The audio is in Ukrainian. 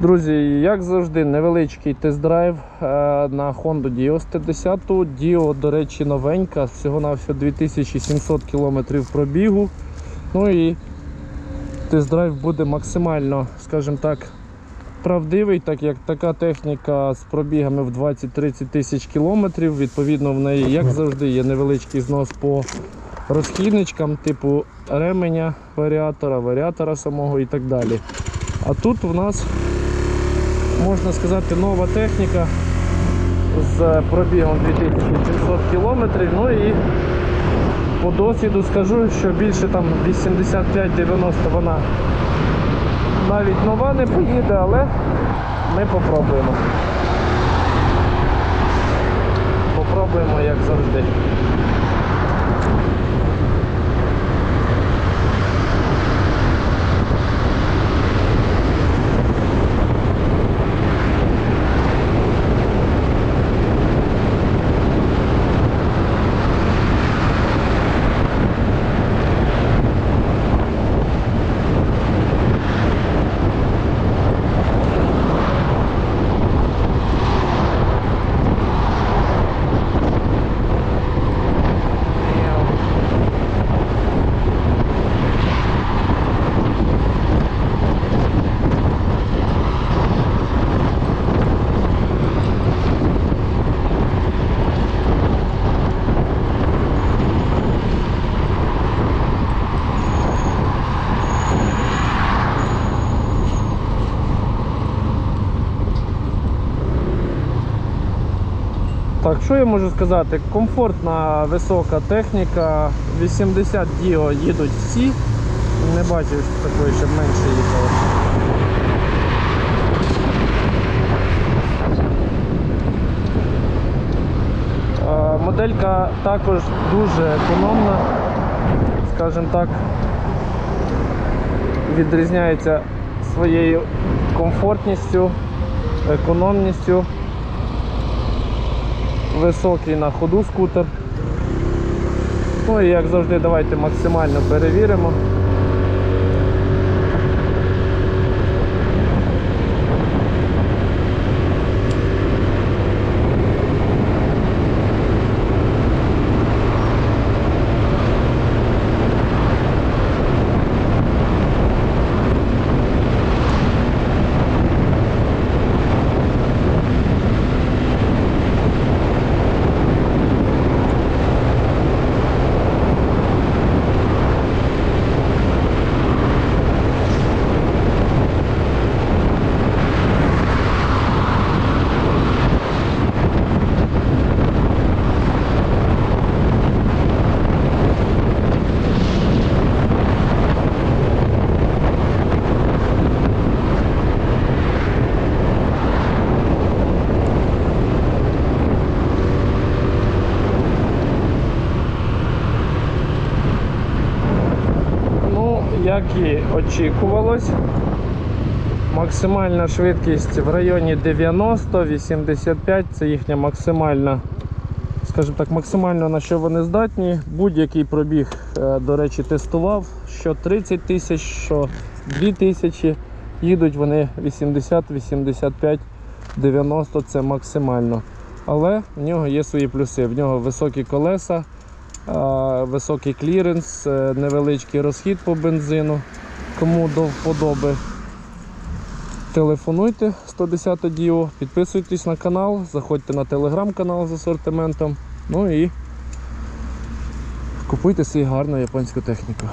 Друзі, як завжди, невеличкий тест-драйв е, на Honda Dio 110. Dio, до речі, новенька, всього-навсього 2700 км пробігу. Ну і тест-драйв буде максимально, скажімо так, правдивий, так як така техніка з пробігами в 20-30 тисяч кілометрів. Відповідно, в неї, як завжди, є невеличкий знос по розхідничкам, типу ременя варіатора, варіатора самого і так далі. А тут в нас можна сказати, нова техніка з пробігом 2700 км. Ну і по досвіду скажу, що більше там 85-90 вона навіть нова не поїде, але ми попробуємо. Попробуємо як завжди. Так, що я можу сказати? Комфортна висока техніка, 80 діо їдуть всі. Не бачив такої, щоб менше їхало. Моделька також дуже економна, скажімо так, відрізняється своєю комфортністю, економністю високий на ходу скутер. Ну і як завжди, давайте максимально перевіримо. Ну, як і очікувалось, максимальна швидкість в районі 90-85 це їхня максимальна, скажімо так, максимально на що вони здатні. Будь-який пробіг, е, до речі, тестував, що 30 тисяч, що 2 тисячі. Їдуть вони 80-85, 90 це максимально. Але в нього є свої плюси. В нього високі колеса, високий кліренс, е, невеличкий розхід по бензину. Кому до вподоби, телефонуйте 110 Діо, підписуйтесь на канал, заходьте на телеграм-канал з асортиментом. Ну і купуйте свій гарну японську техніку.